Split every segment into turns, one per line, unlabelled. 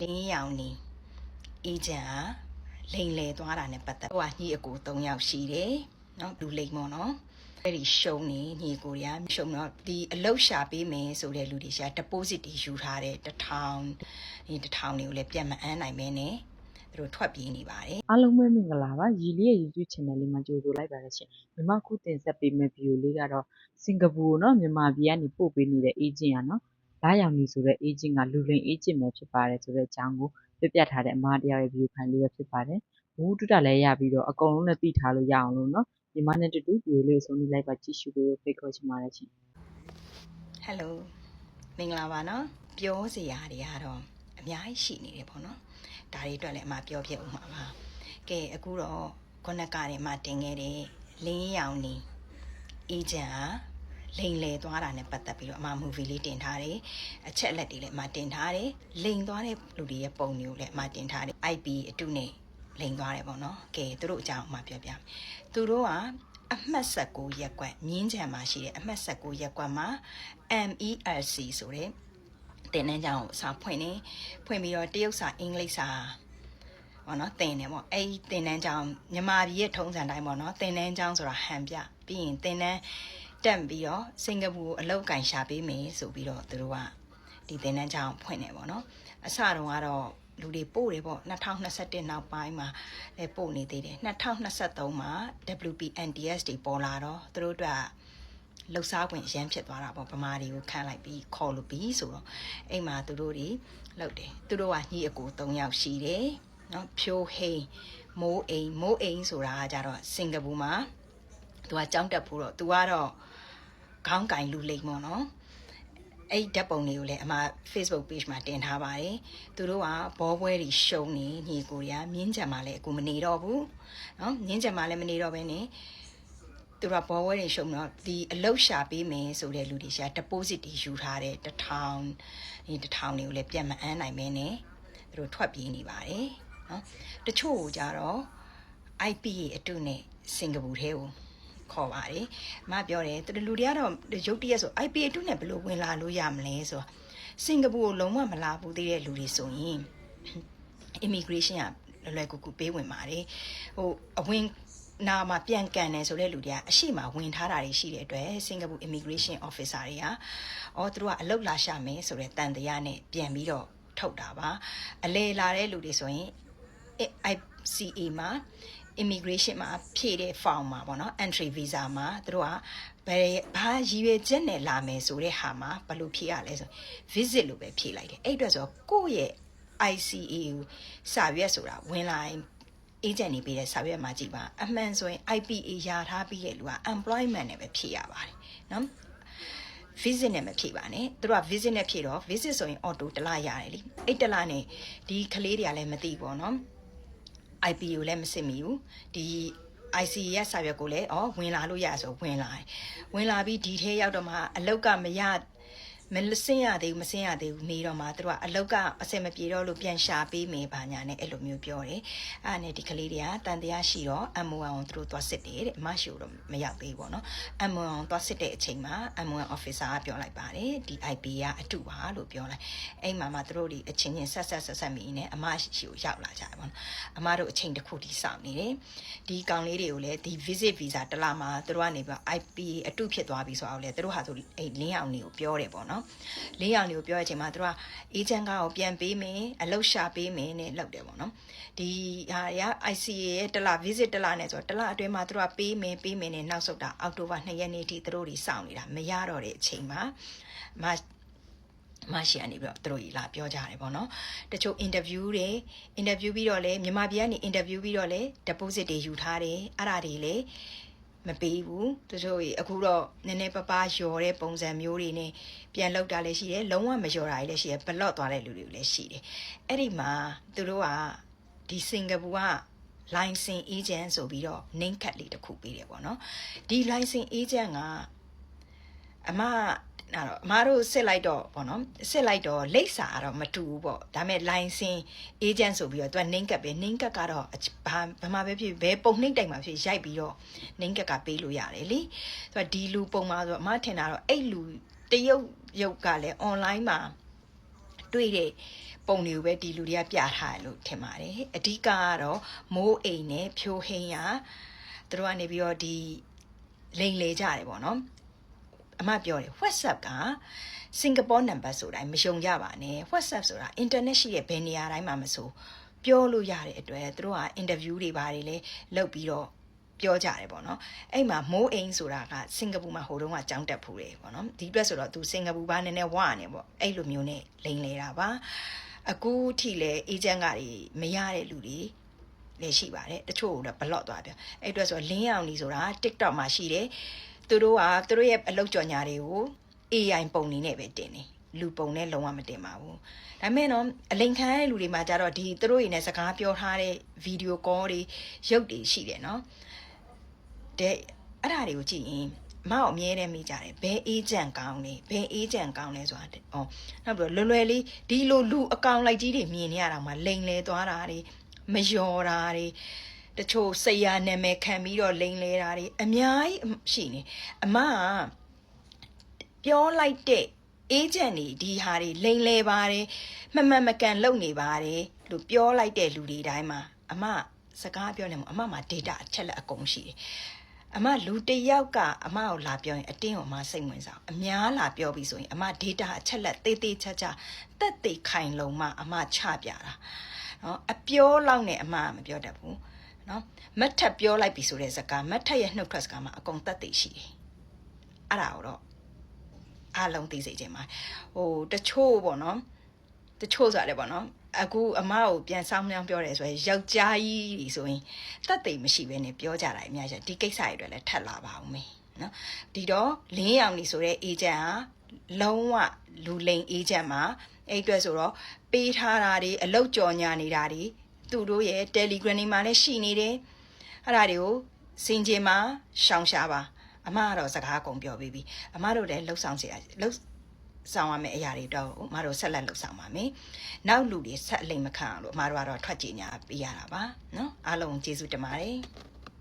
လင်းရောင်နေအေဂျင့်ဟာလိန်လေသွားတာနဲ့ပတ်သက်ဟိုကညီအကို၃ယောက်ရှိတယ်နော်လူလိန်မော်နော်အဲ့ဒီရှုံနေညီကိုရရှုံတော့ဒီအလုတ်ရှာပေးမယ်ဆိုတဲ့လူတွေရှာ deposit တွေယူထားတဲ့တစ်ထောင်ဒီတစ်ထောင်တွေကိုလည်းပြန်မအမ်းနိုင်မဲနဲ့သူတို့ထွက်ပြေးနေပါတယ်
အားလုံးပဲမင်္ဂလာပါရီလေးရဲ့ YouTube channel လေးမှာကြိုဆိုလိုက်ပါရရှင်မြန်မာခုတင်ဆက်ပေးမယ့်ဗီဒီယိုလေးကတော့စင်ကာပူကိုနော်မြန်မာပြည်ကနေပို့ပေးနေတဲ့ agent อ่ะနော် လာရောင်နေဆိုတဲ့ agent ကလူလိန် agent ပဲ ဖြစ်ပါတယ်ဆိုတဲ့အကြောင်းကို ပြပြထားတဲ့ အမားတရားရဲ့ view ဖိုင်လေးပဲ ဖြစ်ပါတယ်ဘူးတူတာလည်းရပြီးတော့ အကုန်လုံးနဲ့သိထားလို့ရအောင်လို့နော်မြန်မာနဲ့တူတူဗီဒီယိုလေးကို ဆုံးဖြတ်လိုက်ပါကြည့်ရှုပေးဖို့ ဖိတ်ခေါ်ချင်ပါတယ်ရှင်
ဟယ်လိုမင်္ဂလာပါနော် ပြောစရာတွေကတော့ အများကြီးရှိနေတယ်ပေါ့နော် ဒါတွေအတွက်လည်း အမပြောပြဦးမှာပါ ကဲအခုတော့ ခုနကတည်းကမှတင်ခဲ့တဲ့ လင်းရောင်နေအေဂျင့်ဟာ လိန်လေသွားတာနဲ့ပတ်သက်ပြီးတော့အမ movie လေးတင်ထားတယ်အချက်အလက်တွေလည်းအမတင်ထားတယ်လိန်သွားတဲ့လူတွေရဲ့ပုံတွေကိုလည်းအမတင်ထားတယ် IP အတုနဲ့လိန်သွားတယ်ပေါ့နော်ကဲသူတို့အကြောင်းအမပြောပြမယ်သူတို့ကအမှတ်19ရက်ကွက်မြင်းချံမှာရှိတဲ့အမှတ်19ရက်ကွက်မှာ MERC ဆိုတဲ့တင်နန်းကြောင်ကိုစာဖွင့်နေဖွင့်ပြီးတော့တရုတ်စာအင်္ဂလိပ်စာပေါ့နော်တင်တယ်ပေါ့အဲ့ဒီတင်နန်းကြောင်မြန်မာပြည်ရဲ့ထုံးစံတိုင်းပေါ့နော်တင်နန်းကြောင်ဆိုတာဟန်ပြပြီးရင်တင်နန်း တက်ပြီးတော့စင်ကာပူကိုအလောက်ကင်ရှာပေးမယ်ဆိုပြီးတော့သူတို့ကဒီတင်နန်းကြောင်ဖွင့်နေပေါ့နော်အစတုန်းကတော့လူတွေပို့တယ်ပေါ့2021နောက်ပိုင်းမှာလည်းပို့နေသေးတယ်2023မှာ WPNDS တွေပေါ်လာတော့သူတို့အတွက်လှုပ်ရှားခွင့်အရန်ဖြစ်သွားတာပေါ့ဗမာတွေကိုခန့်လိုက်ပြီးခေါ်လို့ပြီးဆိုတော့အိမ်မှာသူတို့တွေလှုပ်တယ်သူတို့ကညီအကို၃ယောက်ရှိတယ်နော်ဖြိုးဟိန်မိုးအိမ်မိုးအိမ်ဆိုတာကကြတော့စင်ကာပူမှာသူကကြောင်းတက်ဖို့တော့သူကတော့ ခေါင်းကင်လူလိမ်ပေါ့နော်အဲ့ဓာတ်ပုံတွေကိုလည်းအမ Facebook page မှာတင်ထားပါတယ်သူတို့ကဘောပွဲတွေရှုံနေညီကိုတွေကမြင်းကြံမှာလည်းအခုမနေတော့ဘူးနော်မြင်းကြံမှာလည်းမနေတော့ဘဲနဲ့သူတို့ကဘောပွဲတွေရှုံတော့ဒီအလုတ်ရှာပေးမယ်ဆိုတဲ့လူတွေရှာ deposit တွေယူထားတဲ့တထောင်ဒီတထောင်တွေကိုလည်းပြန်မအမ်းနိုင်မင်းနဲ့သူတို့ထွက်ပြေးနေပါတယ်နော်တချို့ကြတော့ IP အတုနဲ့စင်ကာပူထဲကို ခေါ်ပါတယ်။အမပြောတယ်သူတို့လူတွေကတော့ရုတ်တရက်ဆို IPA အတုနဲ့ဘယ်လိုဝင်လာလို့ရမလဲဆိုတော့စင်ကာပူကိုလုံးဝမလာဘူးသေးတဲ့လူတွေဆိုရင် immigration ကလွယ်လွယ်ကူကူပေးဝင်ပါတယ်။ဟိုအဝင်နာမှာပြန်ကန်တယ်ဆိုတဲ့လူတွေကအရှိမဝင်ထားတာတွေရှိတဲ့အတွက်စင်ကာပူ immigration officer တွေကအော်သူတို့ကအလုတ်လာရှာမယ်ဆိုတဲ့တန်တရားနဲ့ပြန်ပြီးတော့ထုတ်တာပါ။အလေလာတဲ့လူတွေဆိုရင် ICA မှာ immigration မှာဖြည့်တဲ့ form မှာပေါ့နော် entry visa မှာသူတို့ကဘယ်ဘာရည်ရွယ်ချက်နဲ့လာမယ်ဆိုတဲ့ဟာမှာဘယ်လိုဖြည့်ရလဲဆို visit လို့ပဲဖြည့်လိုက်တယ်အဲ့အတွက်ဆိုကိုယ့်ရဲ့ ICA ကိုစာရွက်ဆိုတာဝင်လာရင် agent နေပေးတဲ့စာရွက်မှာကြည့်ပါအမှန်ဆိုရင် IPA ရာထားပြီးတဲ့လူက employment နဲ့ပဲဖြည့်ရပါတယ်နော် visit နဲ့မဖြည့်ပါနဲ့သူတို့က visit နဲ့ဖြည့်တော့ visit ဆိုရင် auto တစ်လရတယ်လीအဲ့တစ်လနဲ့ဒီကလေးတွေကလည်းမသိဘူးပေါ့နော် IP ကိုလည်းမစစ်မိဘူးဒီ IC ရဲ့စာရွက်ကိုလည်းဩဝင်လာလို့ရဆိုဝင်လာတယ်ဝင်လာပြီးဒီထဲရောက်တော့မှအလောက်ကမရ မစင်းရသေးဘူးမစင်းရသေးဘူးနေတော့မှသူတို့ကအလောက်ကအစင်မပြေတော့လို့ပြန်ရှာပေးမယ်ဘာညာနဲ့အဲ့လိုမျိုးပြောတယ်အဲ့ဒါနဲ့ဒီကလေးတွေကတန်တရားရှိတော့ M1 ကိုသူတို့သွားစစ်တယ်တဲ့အမရှိတော့မရောက်သေးဘူးပေါ့နော် M1 ကိုသွားစစ်တဲ့အချိန်မှာ M1 officer ကပြောလိုက်ပါတယ်ဒီ IP ကအတူပါလို့ပြောလိုက်အဲ့မှာမှသူတို့ဒီအချင်းချင်းဆက်ဆက်ဆက်ဆက်မိနေအမရှိကိုရောက်လာကြတယ်ပေါ့နော်အမတို့အချိန်တစ်ခုထိစောင့်နေတယ်ဒီကောင်လေးတွေကိုလည်းဒီ visit visa တစ်လမှာသူတို့ကနေပြီး IP အတူဖြစ်သွားပြီဆိုတော့လေသူတို့ဟာဆိုအဲ့လင်းအောင်တွေကိုပြောတယ်ပေါ့နော်လင်းအောင်တွေကိုပြောတဲ့အချိန်မှာသူတို့က agent ကားကိုပြန်ပေးမယ်အလုပ်ရှာပေးမယ်နဲ့လောက်တယ်ပေါ့နော်ဒီဟာရ ICA ရဲ့တစ်လ visit တစ်လနဲ့ဆိုတော့တစ်လအတွင်းမှာသူတို့ကပေးမယ်ပေးမယ်နဲ့နောက်ဆုတ်တာအောက်တိုဘာ2ရက်နေ့ထိသူတို့တွေစောင့်နေတာမရတော့တဲ့အချိန်မှာမမရှိအနေပြီးတော့သူတို့ကြီးလာပြောကြတယ်ပေါ့နော်တချို့ interview တွေ interview ပြီးတော့လေမြန်မာပြည်ကနေ interview ပြီးတော့လေ deposit တွေယူထားတယ်အဲ့ဒါတွေလေ မပေးဘူးတချို့ကြီးအခုတော့နည်းနည်းပပယော်တဲ့ပုံစံမျိုးတွေနဲ့ပြန်လောက်တာလည်းရှိတယ်လုံးဝမယော်တာလည်းရှိတယ်ဘလော့သွားတဲ့လူတွေလည်းရှိတယ်အဲ့ဒီမှာသူတို့ကဒီစင်ကာပူက license agent ဆိုပြီးတော့ name card လေးတစ်ခုပေးတယ်ပေါ့နော်ဒီ license agent ကအမ အဲ့တော့အမားတို့စစ်လိုက်တော့ဗောနော်စစ်လိုက်တော့လိပ်စာကတော့မတူဘူးပေါ့ဒါပေမဲ့ license agent ဆိုပြီးတော့သူက name card ပဲ name card ကတော့ဘာဘာမှပဲဖြစ်ဘယ်ပုံနှိမ့်တိုင်မှာဖြစ်ရိုက်ပြီးတော့ name card ကပေးလို့ရတယ်လीသူကဒီလူပုံမှာဆိုအမထင်တာတော့အဲ့လူတရုတ်ရုပ်ကလည်း online မှာတွေ့တဲ့ပုံတွေကိုပဲဒီလူတွေကပြထားတယ်လို့ထင်ပါတယ်အဓိကကတော့မိုးအိမ်နဲ့ဖြိုးဟင်းရသူတို့ကနေပြီးတော့ဒီလိန်လေကြတယ်ပေါ့နော် အမပြောတယ် WhatsApp ကစင်ကာပူနံပါတ်ဆိုတိုင်းမယုံကြပါနဲ့ WhatsApp ဆိုတာ internet ရှိတဲ့ဘယ်နေရာတိုင်းမှာမဆိုပြောလို့ရတဲ့အတွက်သူတို့က interview တွေပါတယ်လေလုပ်ပြီးတော့ပြောကြတယ်ပေါ့နော်အဲ့မှာမိုးအိမ်ဆိုတာကစင်ကာပူမှာဟိုတုန်းကကြောင်းတက်ဖူးတယ်ပေါ့နော်ဒီအတွက်ဆိုတော့သူစင်ကာပူဘာနည်းနည်းဝါနေပေါ့အဲ့လိုမျိုးနဲ့လိန်လေတာပါအခုထိလေအေဂျင့်ကတွေမရတဲ့လူတွေလည်းရှိပါတယ်တချို့ကတော့ဘလော့သွားတယ်အဲ့အတွက်ဆိုလင်းအောင်ကြီးဆိုတာ TikTok မှာရှိတယ် သူတို့ကသူတို့ရဲ့အလုပ်ကြော်ညာတွေကို AI ပုံနေနဲ့ပဲတင်နေလူပုံနဲ့လုံးဝမတင်ပါဘူးဒါမဲ့တော့အလိန်ခံရတဲ့လူတွေမှာကြတော့ဒီသူတို့ရင်းနဲ့စကားပြောထားတဲ့ဗီဒီယိုကောတွေရုပ်တွေရှိတယ်နော်တဲ့အဲ့ဒါတွေကိုကြည့်ရင်မအောင်အမြဲတမ်းမိကြတယ်ဘယ်အေဂျင့်ကောင်းလဲဘယ်အေဂျင့်ကောင်းလဲဆိုတာဟောနောက်ပြီးတော့လွယ်လွယ်လေးဒီလိုလူအကောင်လိုက်ကြီးတွေမြင်နေရတာမှလိန်လဲသွားတာတွေမလျော်တာတွေ တချို့စိတ်ရနာမည်ခံပြီးတော့လိန်လဲတာတွေအများကြီးရှိနေအမကပြောလိုက်တဲ့ agent တွေဒီဟာတွေလိန်လဲပါတယ်မမှန်မကန်လုပ်နေပါတယ်လို့ပြောလိုက်တဲ့လူတွေတိုင်းမှာအမစကားပြောနေမှာအမမှာ data အချက်လက်အကုန်ရှိတယ်အမလူတစ်ယောက်ကအမကိုလာပြောရင်အတင်းကိုအမစိတ်ဝင်စားအများလာပြောပြီးဆိုရင်အမ data အချက်လက်သေးသေးချာချာတက်သေးခိုင်လုံးမှအမချပြတာနော်အပြောလောက်နဲ့အမမပြောတတ်ဘူး နော်မတ်ထပ်ပြောလိုက်ပြီဆိုတဲ့စကားမတ်ထပ်ရဲ့နှုတ်ထွက်စကားမှာအကုန်တက်သေးရှိတယ်အဲ့ဒါကိုတော့အားလုံးသိစေချင်ပါဟိုတချို့ပေါ့နော်တချို့ဆိုရတယ်ပေါ့နော်အခုအမကိုပြန်ဆောင်းမြောင်းပြောတယ်ဆိုရင်ယောက်ျားကြီးဆိုရင်တတ်သိမ်မရှိဘဲနဲ့ပြောကြတာအများကြီးဒီကိစ္စတွေအတွက်လည်းထပ်လာပါအောင်မေနော်ဒီတော့လင်းရောင်နေဆိုတဲ့ agent ဟာလုံးဝလူလိန် agent မှာအဲ့အတွက်ဆိုတော့ပေးထားတာတွေအလောက်ကြော်ညာနေတာတွေ သူတို့ရဲ့ Telegram တွေမှာလည်းရှိနေတယ်အဲ့ဒါတွေကိုစင်ကြင်မှာရှောင်ရှားပါ အမကတော့စကားကုန်ပြောပြီးပြီအမတို့လည်းလှုပ်ဆောင်เสียလှုပ်ဆောင်ရမယ့်အရာတွေတော့အမတို့ဆက်လက်လှုပ်ဆောင်ပါမယ်နောက်လူတွေဆက်အလိမ်မခံအောင်လို့အမတို့ကတော့ထွက်ကြညာပေးရတာပါနော်အားလုံးကျေးဇူးတင်ပါတယ်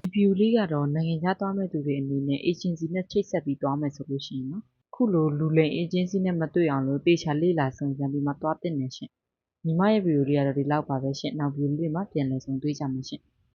ဒီဗီဒီယိုလေးကတော့နိုင်ငံခြားသွားမဲ့သူတွေအနေနဲ့ agency နဲ့ချိတ်ဆက်ပြီးသွားမယ်ဆိုလို့ရှိရင်နော်ခုလိုလူလိမ် agency နဲ့မတွေ့အောင်လို့တေချာလေးလာစုံစမ်းပြီးမှသွားတင်နေရှင် ညီမရဲ့ဗီဒီယိုလေးကတော့ဒီလောက်ပါပဲရှင်နောက်ဗီဒီယိုလေးမှာပြန်လည်ဆုံတွေ့ကြမှာရှင်